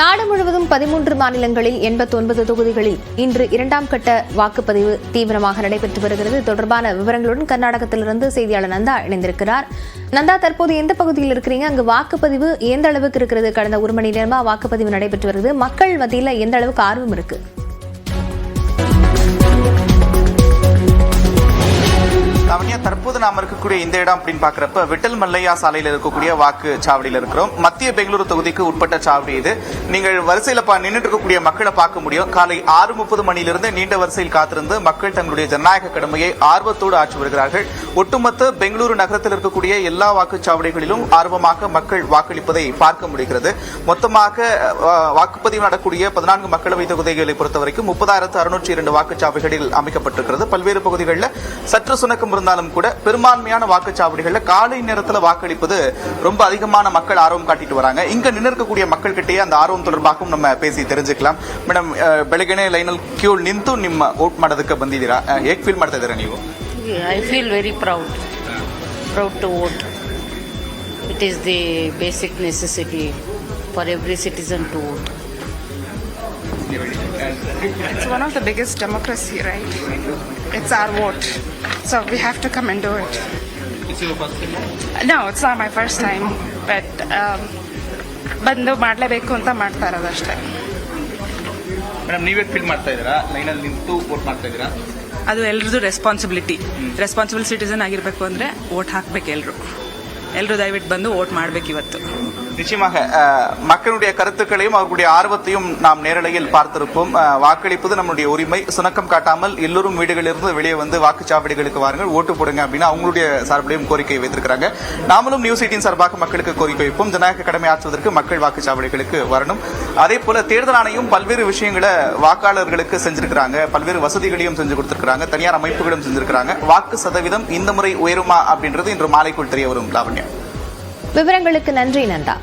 நாடு முழுவதும் பதிமூன்று மாநிலங்களில் எண்பத்தொன்பது தொகுதிகளில் இன்று இரண்டாம் கட்ட வாக்குப்பதிவு தீவிரமாக நடைபெற்று வருகிறது. தொடர்பான விவரங்களுடன் கர்நாடகத்திலிருந்து செய்தியாளர் நந்தா இணைந்திருக்கிறார். நந்தா தற்போது எந்த பகுதியில் இருக்கிறீங்க? அங்கு வாக்குப்பதிவு எந்த அளவுக்கு இருக்கிறது? கடந்த ஒரு மணி நேரமா வாக்குப்பதிவு நடைபெற்று வருது மக்கள் மத்தியில் எந்த அளவுக்கு ஆர்வம் இருக்கு? தற்போது நாம இருக்கக்கூடிய இந்த இடம் அப்படின்னு பாக்குறப்ப விட்டல் மல்லையா சாலையில் இருக்கக்கூடிய வாக்கு சாவடியில் இருக்கிறோம். மத்திய பெங்களூரு தொகுதிக்கு உட்பட்ட சாவடி இது. நீங்கள் வரிசையில் நின்றுட்டு இருக்கக்கூடிய மக்களை பார்க்க முடியும். காலை ஆறு முப்பது மணியிலிருந்து நீண்ட வரிசையில் காத்திருந்து மக்கள் தங்களுடைய ஜனநாயக கடமையை ஆர்வத்தோடு ஆற்றி வருகிறார்கள். ஒட்டுமொத்த பெங்களூரு நகரத்தில் இருக்கக்கூடிய எல்லா வாக்குச்சாவடிகளிலும் ஆர்வமாக மக்கள் வாக்களிப்பதை பார்க்க முடிகிறது. மொத்தமாக வாக்குப்பதிவு நடக்கூடிய பதினான்கு மக்களவை தொகுதிகளை பொறுத்தவரைக்கும் முப்பதாயிரத்து அறுநூற்றி இரண்டு வாக்குச்சாவடிகளில் அமைக்கப்பட்டிருக்கிறது. பல்வேறு பகுதிகளில் சற்று சுணக்கம் இருந்தாலும் கூட பெரும்பான்மையான வாக்குச்சாவடிகளில் காலை நேரத்தில் வாக்களிப்பது ரொம்ப அதிகமான மக்கள் ஆர்வம் காட்டிட்டு வராங்க இங்க நின்று இருக்கக்கூடிய மக்கள் கிட்டேயே அந்த ಆರ್ವಂ தொடர்பாகவும் நம்ம பேசி தெரிஞ்சுக்கலாம் ಮೇಡಮ್ ಬೆಳಗ್ಗೆನೆ ಲೈನಲ್ಲಿ ಕ್ಯೂ ನಿಂತು ನಿಮ್ಮ ವೋಟ್ ಮಾಡೋದಕ್ಕೆ ಬಂದಿದ್ದೀರಾ ಹೇಗೆ ಫೀಲ್ ಮಾಡ್ತಾ ಇದ್ದೀರಾ ನೀವು I feel very proud. Proud to vote. It is the basic necessity for every citizen to vote. It's one of the biggest democracy, right? It's our vote. So we have to come and do it. No, it's not my first time, but um, ಬಂದು ಮಾಡಲೇಬೇಕು ಅಂತ ಮಾಡ್ತಾ ಇರೋದಷ್ಟೇ madam ನೀವೇ feel ಮಾಡ್ತಾ ಇದ್ದೀರಾ? ಲೈನಲ್ಲಿ ನಿಂತು vote ಮಾಡ್ತಾ ಇದ್ದೀರಾ? ಅದು ಎಲ್ರದ್ದು ರೆಸ್ಪಾನ್ಸಿಬಿಲಿಟಿ ರೆಸ್ಪಾನ್ಸಿಬಲ್ ಸಿಟಿಸನ್ ಆಗಿರಬೇಕು ಅಂದ್ರೆ ವೋಟ್ ಹಾಕ್ಬೇಕು ಎಲ್ರು. ಎಲ್ಲರೂ ದಯವಿಟ್ಟು ಬಂದು ವೋಟ್ ಮಾಡ್ಬೇಕು ಇವತ್ತು. நிச்சயமாக மக்களுடைய கருத்துக்களையும் அவர்களுடைய ஆர்வத்தையும் நாம் நேரலையில் பார்த்திருப்போம். வாக்களிப்பது நம்முடைய உரிமை. சுணக்கம் காட்டாமல் எல்லோரும் வீடுகளிலிருந்து வெளியே வந்து வாக்குச்சாவடிகளுக்கு வாருங்கள் ஓட்டு போடுங்க அப்படின்னு அவங்களுடைய சார்பிலையும் கோரிக்கை வைத்திருக்கிறாங்க. நாமளும் நியூஸ் எயிட்டின் சார்பாக மக்களுக்கு கோரிக்கை வைப்போம். ஜனநாயக கடமை ஆற்றுவதற்கு மக்கள் வாக்குச்சாவடிகளுக்கு வரணும். அதே போல தேர்தல் ஆணையம் பல்வேறு விஷயங்களை வாக்காளர்களுக்கு செஞ்சிருக்கிறாங்க. பல்வேறு வசதிகளையும் செஞ்சு கொடுத்திருக்கிறாங்க. தனியார் அமைப்புகளும் செஞ்சிருக்கிறாங்க. வாக்கு சதவீதம் இந்த முறை உயருமா அப்படின்றது இன்று மாலைக்குள் தெரிய வரும் லாவண்யா. விவரங்களுக்கு நன்றி நந்தா.